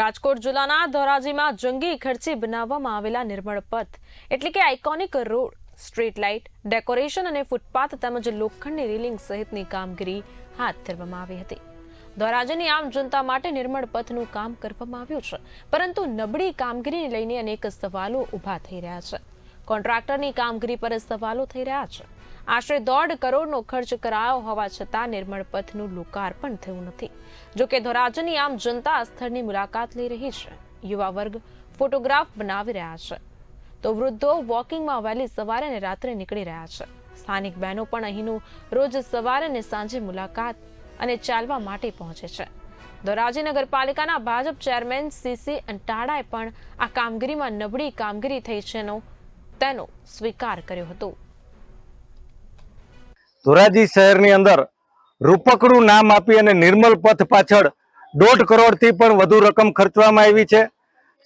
રાજકોટ જિલ્લાના ધોરાજીમાં જંગી ખર્ચે બનાવવામાં આવેલા નિર્મળ પથ. એટલે કે iconic road street light decoration અને ફૂટપાથ તેમજ લોખંડની રેલિંગ સહિતની કામગીરી હાથ ધરવામાં આવી હતી. ધોરાજીની આમ જનતા માટે નિર્મળ પથનું કામ કરવામાં આવ્યું છે. પરંતુ નબળી કામગીરીને લઈને અનેક સવાલો ઊભા થઈ રહ્યા છે. કોન્ટ્રાક્ટરની કામગીરી પર સવાલો થઈ રહ્યા છે. આશરે દોઢ કરોડનો ખર્ચ કરાયો હોવા છતાં નિર્મળ પથનું લોકાર્પણ થયું નથી. જો કે ધોરાજીની આમ જનતા સ્થળની મુલાકાત લઈ રહી છે. યુવા વર્ગ ફોટોગ્રાફ બનાવી રહ્યા છે. તો વૃદ્ધો વોકિંગમાં વહેલી સવારે અને રાત્રે નીકળી રહ્યા છે. સ્થાનિક બહેનો પણ અહીંનું રોજ સવારે અને સાંજે મુલાકાત અને ચાલવા માટે પહોંચે છે. ધોરાજી નગરપાલિકાના ભાજપ ચેરમેન સીસી અંટાળાએ પણ આ કામગીરીમાં નબળી કામગીરી થઈ છેનો તેનો સ્વીકાર કર્યો હતો. ધોરાજી શહેરની અંદર રૂપકડું નામ આપી અને નિર્મલ પથ પાછળ દોઢ કરોડથી પણ વધુ રકમ ખર્ચવામાં આવી છે.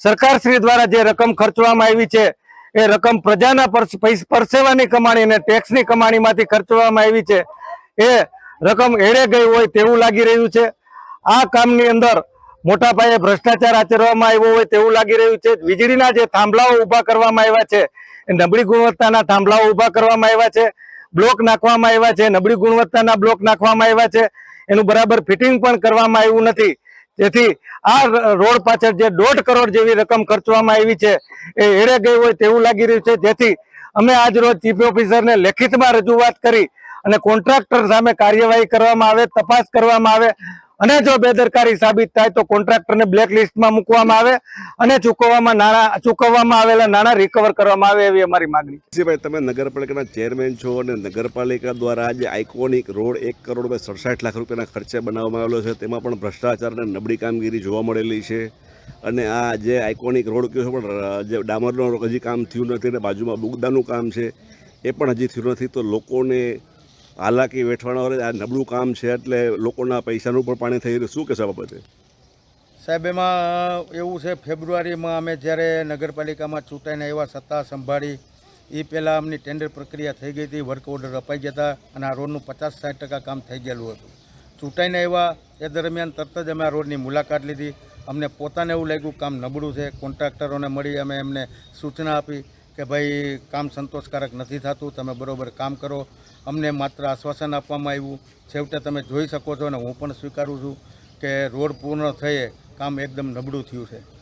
સરકારશ્રી દ્વારા જે રકમ ખર્ચવામાં આવી છે, એ રકમ પ્રજાના પરસેવાની કમાણી અને ટેક્સની કમાણીમાંથી ખર્ચવામાં આવી છે. એ રકમ એળે ગઈ હોય તેવું લાગી રહ્યું છે. આ કામની અંદર મોટા પાયે ભ્રષ્ટાચાર આચરવામાં આવ્યો હોય તેવું લાગી રહ્યું છે. વીજળીના જે થાંભલાઓ ઊભા કરવામાં આવ્યા છે નબળી ગુણવત્તાના થાંભલાઓ ઊભા કરવામાં આવ્યા છે, બ્લોક નાખવામાં આવ્યા છે, નબળી ગુણવત્તાના બ્લોક નાખવામાં આવ્યા છે, એનું બરાબર ફિટિંગ પણ કરવામાં આવ્યું નથી. જેથી આ રોડ પાછળ જે દોઢ કરોડ જેવી રકમ ખર્ચવામાં આવી છે, એ એળે ગઈ હોય તેવું લાગી રહ્યું છે. જેથી અમે આજ રોજ ચીફ ઓફિસરને લેખિતમાં રજૂઆત કરી અને કોન્ટ્રાક્ટર સામે કાર્યવાહી કરવામાં આવે, તપાસ કરવામાં આવે અને જો બેદરકારી સાબિત થાય તો કોન્ટ્રાક્ટરને બ્લેક લિસ્ટમાં મૂકવામાં આવે અને ચૂકવવામાં નાણાં, ચૂકવવામાં આવેલા નાણાં રિકવર કરવામાં આવે એવી અમારી માગણી. ભાઈ તમે નગરપાલિકાના ચેરમેન છો અને નગરપાલિકા દ્વારા જે આઇકોનિક રોડ એક કરોડ બે સડસાઠ લાખ રૂપિયાના ખર્ચે બનાવવામાં આવેલો છે, તેમાં પણ ભ્રષ્ટાચાર અને નબળી કામગીરી જોવા મળેલી છે અને આ જે આઇકોનિક રોડ કયો છે, પણ જે ડામરનો હજી કામ થયું નથી અને બાજુમાં બુગદાનું કામ છે, એ પણ હજી થયું નથી તો લોકોને હાલાકી વેઠવાના આ નબળું કામ છે એટલે લોકોના પૈસાનું પણ પાણી થઈ રહ્યું. શું કહેશો બાબતે? સાહેબ, એમાં એવું છે, ફેબ્રુઆરીમાં અમે જ્યારે નગરપાલિકામાં ચૂંટાઈને આવ્યા, સત્તા સંભાળી એ પહેલાં અમની ટેન્ડર પ્રક્રિયા થઈ ગઈ હતી વર્ક ઓર્ડર અપાઈ ગયા હતા અને આ રોડનું પચાસ સાઠ ટકા કામ થઈ ગયેલું હતું. ચૂંટાઈને આવ્યા, એ દરમિયાન તરત જ અમે આ રોડની મુલાકાત લીધી. અમને પોતાને એવું લાગ્યું કામ નબળું છે, કોન્ટ્રાક્ટરોને મળી અમે એમને સૂચના આપી. કે ભાઈ, કામ સંતોષકારક નથી થતું, તમે બરોબર કામ કરો. અમને માત્ર આશ્વાસન આપવામાં આવ્યું. છેવટે તમે જોઈ શકો છો અને હું પણ સ્વીકારું છું કે રોડ પૂર્ણ થયે કામ એકદમ નબળું થયું છે.